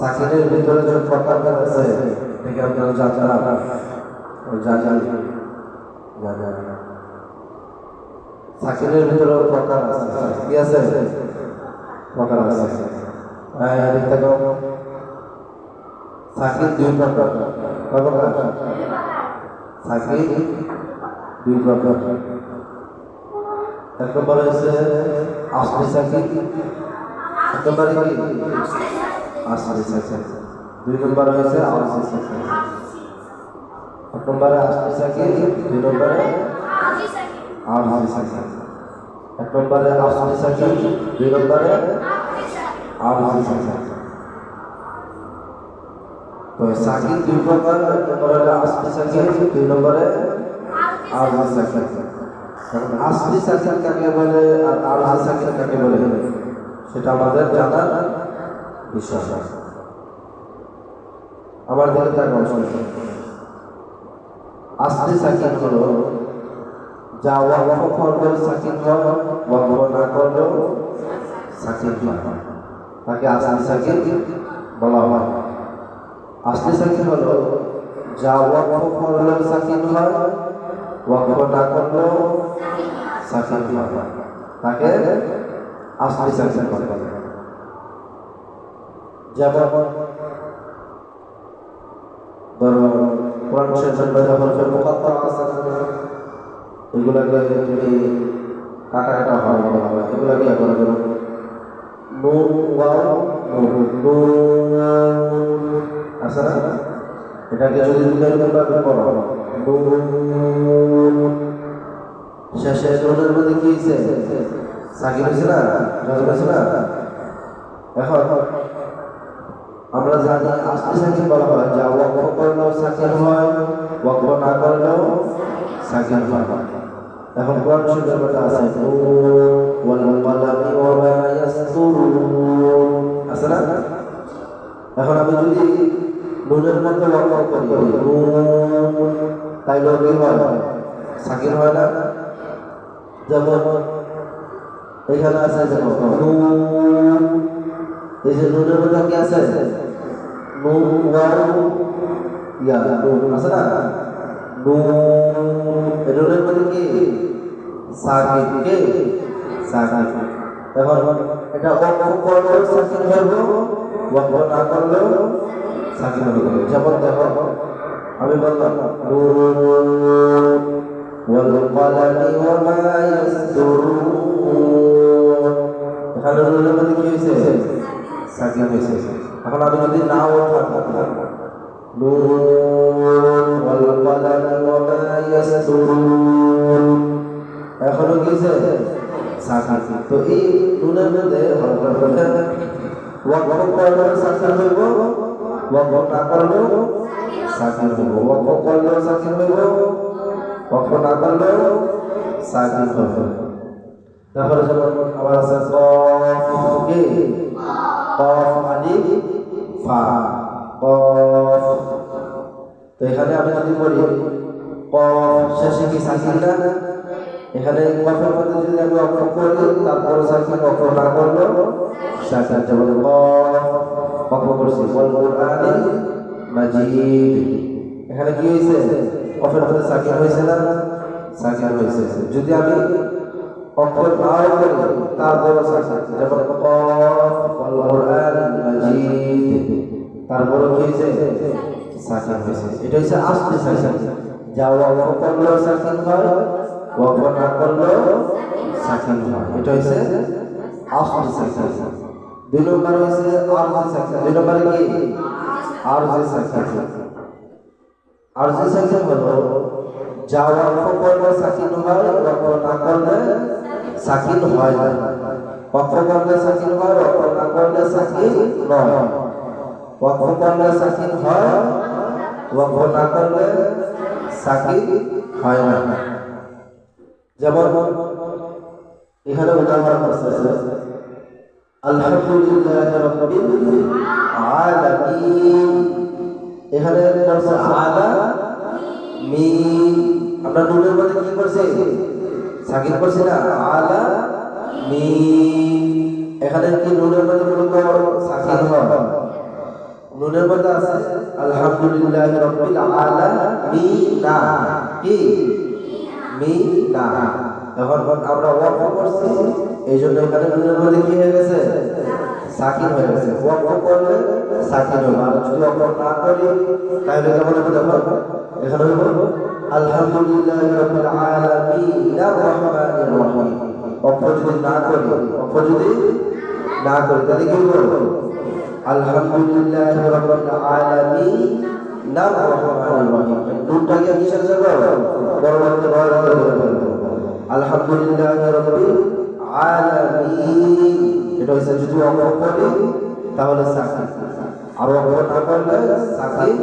সাকিরের ভিতরে যে প্রকারটা আছে এটাকে আপনারা জানেন জানেন সাকিরের ভিতরে। প্রকার আছে কি আছে? প্রকার আছে। হ্যাঁ সাকির দুই প্রকার। সাকির দুই প্রকার। এক নম্বর হচ্ছে আসলি সাকির দুই নম্বর হয়েছে আওয়াজি সাকির এক নম্বরে আসলি সাকির দুই নম্বরে আওয়াজি সাকির এক নম্বরে আসলি সাকির দুই নম্বরে আওয়াজি সাকির তো সাকির দুই প্রকার এক নম্বরে আসলি সাকির দুই নম্বরে আওয়াজি সাকির এখন আসলি সাকির কাকে বলে আর আওয়াজি সাকির কাকে বলে? সেটা আমাদের জানার বিষয় আমার দিকে তার আসলি সাকিন হলো যা ওয়াকফ করলেও সাকিন হয় ওয়াকফ না করলেও সাকিন হয়। তাকে আসলি সাকিন বলা হয়। আসলি সাকিন হলো যা ওয়াকফ করলেও সাকিন হয় ওয়াকফ না করলেও সাকিন হয়। তাকে আসলি সাকিন বলে যেমন ধরো, কোরআন শরীফের বাইরে হরফের মুকাত্তা আছে এগুলাকে যদি কাটা কাটা হয় বলা হয় এগুলাকে এখন ধরো নুন, ওয়াও আছে না? এটাকে যদি দুটো ভাবে পড়ো নুন শেষে নুনের মধ্যে কি হয়েছে সাকিব হয়েছে না? জজম হয়েছে না? এখন আমরা জানি আসলি সাকিন বলা হয়, যা ওয়াকফ করলেও সাকিন হয়, ওয়াকফ না করলেও সাকিন হয় এখন কোরআন শরীফের আছে, ওয়াল মালামি ওয়া মা ইয়াসতুরুন। আছে না? এখন আমি যদি নুনের মধ্যে ওয়াকফ করি নুন তাইলে কি হয়? সাকিন হয় না? যেমন এখানে আছে যেমন এই যে নুনের মধ্যে কি আছে? নুন ওয়াও ইয়া নুন আছে না নুন এই নুনের মধ্যে কি সাকিন কে সাকিন এখন এটা ওয়াকফ করলেও সাকিন হবে ওয়াকফ না করলেও সাকিন হবে যেমন দেখো আমি বললাম নুন ওয়াল কলামি ওয়া মা ইয়াসতুরুন এখানে নুনের মধ্যে কি হয়েছে সাকিন হয়েছে এখন আমি যদি না ওঠার এখনও গিয়েছে তো এই নুনের মধ্যে ওয়াকফ করলেও সাকিন হইব? ওয়াকফ না করলেও সাকিন হইব। ওয়াকফ করলেও সাকিন হইব? ওয়াকফ না করলেও সাকিন হইব। তারপরে আবার আছে কফ। কি কফ আলিফ ফা তো এখানে আমি যদি বলি কফ শেষে কি সাকিন এখানে কফের মধ্যে যদি আমি অক্ষর করি তারপর সাকিন না করল সাকিন যেমন কফ অক্ষর করছি, বল কোরআনে মাজিদ। এখানে কি হয়েছে? কফের মধ্যে সাকিন হয়েছে না? সাকিন হয়েছে। যদি আমি অক্ষর নাও করি তারপর সাকিন যেমন কফ বল কোরআন মাজিদ। তারপর কি হয়েছে সাকিন হয়েছে এটা হচ্ছে যা ওয়াকফ করলেও সাকিন হয়, ওয়াকফ না করলেও সাকিন হয়। এটা হচ্ছে আসলে সাকিন দুই নম্বর হচ্ছে আরজি সাকিন দুই কি? আরজি সাকিন আরজি সাকিন হলো যা ওয়াকফ করলে সাকিন হয়, ওয়াকফ না করলে সাকিন হয় না। ওয়াকফ করলে সাকিন হয়, ওয়াকফ না করলে সাকিন নয়। ওয়াকফ করলে সাকিন হয় ওয়াকফ না করলে সাকিন হয় না। যেমন এখানে উদাহরণ আছে আলহামদুলিল্লাহ রাব্বিল আলামিন। এখানে বলছে আলা মিন আমরা নুনের মধ্যে কি করছি? সাকিন করছি না আলা মিন এখানে কি নুনের মধ্যে মূলত আছে? আলহামদুলিল্লাহ রাব্বিল আলামিন। কি মিনা এখন আমরা ওয়াকফ করছি এই জন্য এখানে নুনের কি হয়ে গেছে? সাকিন হয়ে গেছে। ওয়াকফ করলে সাকিন হবে। আর যদি ওয়াকফ না করি, তাহলে কেমন হবে দেখো এখানে হবে আলহামদুলিল্লাহ রাব্বিল আলামিন আর রহিম। ওয়াকফ যদি না করি, ওয়াকফ যদি না করি, তাহলে কি করব? আলহামদুলিল্লাহ রাব্বিল আলামিন। নাম রহমানির রহিম। নুনটা কি কিসের জন্য বড় বড় বড় আলহামদুলিল্লাহ রাব্বিল আলামিন। এটা হইছে যদি অঙ্ক করি, তাহলে সাকিন আর অঙ্ক না করলে সাকিন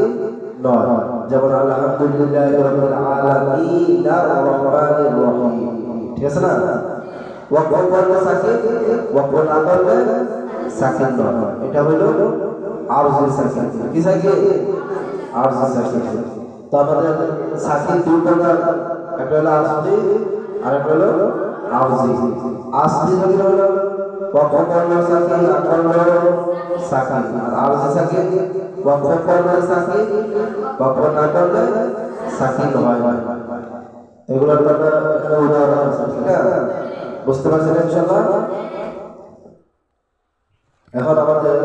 নয়। যেমন আলহামদুলিল্লাহ রাব্বিল আলামিন আর রহমানির রহিম। ঠিক আছে না? ওয়াকফ করলে সাকিন ওয়াকফ না করলে সাকিন এটা হলো আরজি সাকিন কি সাকিন আরজি সাকিন তো আমাদের সাকিন দুই প্রকার। একটা হলো আসলি আর একটা হলো আরজি। আসলি যদি হলো না করলে সাকিন। আর ওয়াকফ করলে সাকিন ওয়াকফ না করলে সাকিন হয়। এগুলোর কথা এখানে উদাহরণ আছে, ঠিক আছে? বুঝতে পারছেন ইনশাআল্লাহ? এখন আমাদের